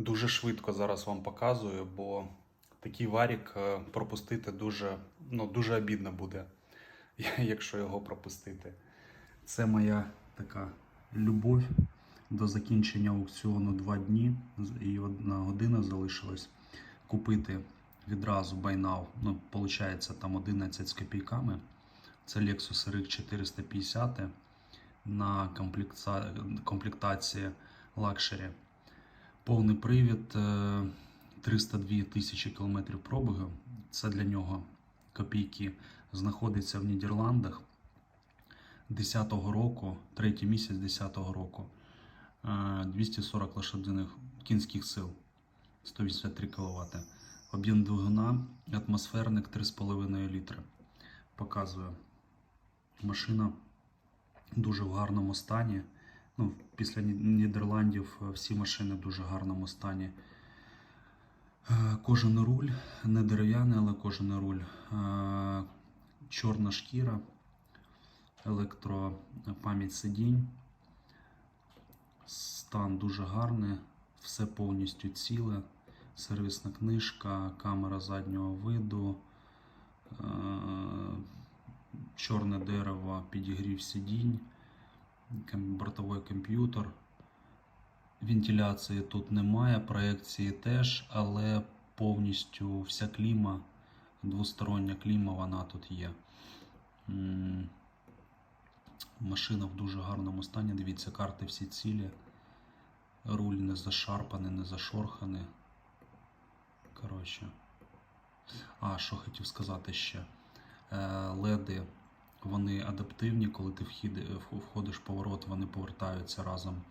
Дуже швидко зараз вам показую, бо такий варік е, пропустити дуже, ну, дуже обідно буде, якщо його пропустити. Це моя така любов до закінчення аукціону два дні і одна година залишилась купити відразу now. Ну, виходить, там 11 з копійками. Це Lexus RX 450 на комплектації Luxury. Повний привід, е, 302 тисячі кілометрів пробігу. Це для нього копійки. Знаходиться в Нідерландах 10-го року, третій місяць 10-го року. Е, 240 лошадиних кінських сил, 183 кВт. Об'єм двигуна, атмосферник 3,5 літри. Показую. Машина дуже в гарному стані. Ну, після Нідерландів е, всі машини в дуже гарному стані. Е, Кожаний руль, не дерев'яний, але кожаний руль. Е, Чорна шкіра, електропам'ять сидінь. Стан дуже гарний, все повністю ціле. Сервісна книжка, камера заднього виду, чорне дерево, підігрів сидінь, бортовий комп'ютер. Вентиляції тут немає, проекції теж, але повністю вся кліма, двостороння кліма, вона тут є. Машина в дуже гарному стані. Дивіться, карти всі цілі. Руль не зашарпаний, не зашорханий. Коротше. А, що хотів сказати ще. Е, Леди, вони адаптивні, коли ти вхід, входиш в поворот, вони повертаються разом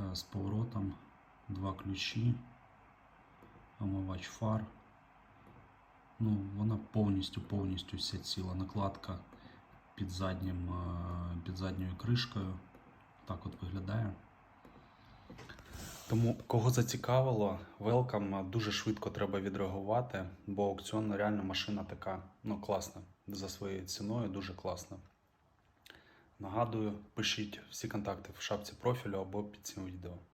е, з поворотом. Два ключі, омивач фар. Ну, вона повністю, повністю вся ціла. Накладка під, заднім, е, під задньою кришкою. Так от виглядає. Тому кого зацікавило, велкам дуже швидко треба відреагувати, бо аукціон реально машина така ну, класна. За своєю ціною дуже класна. Нагадую, пишіть всі контакти в шапці профілю або під цим відео.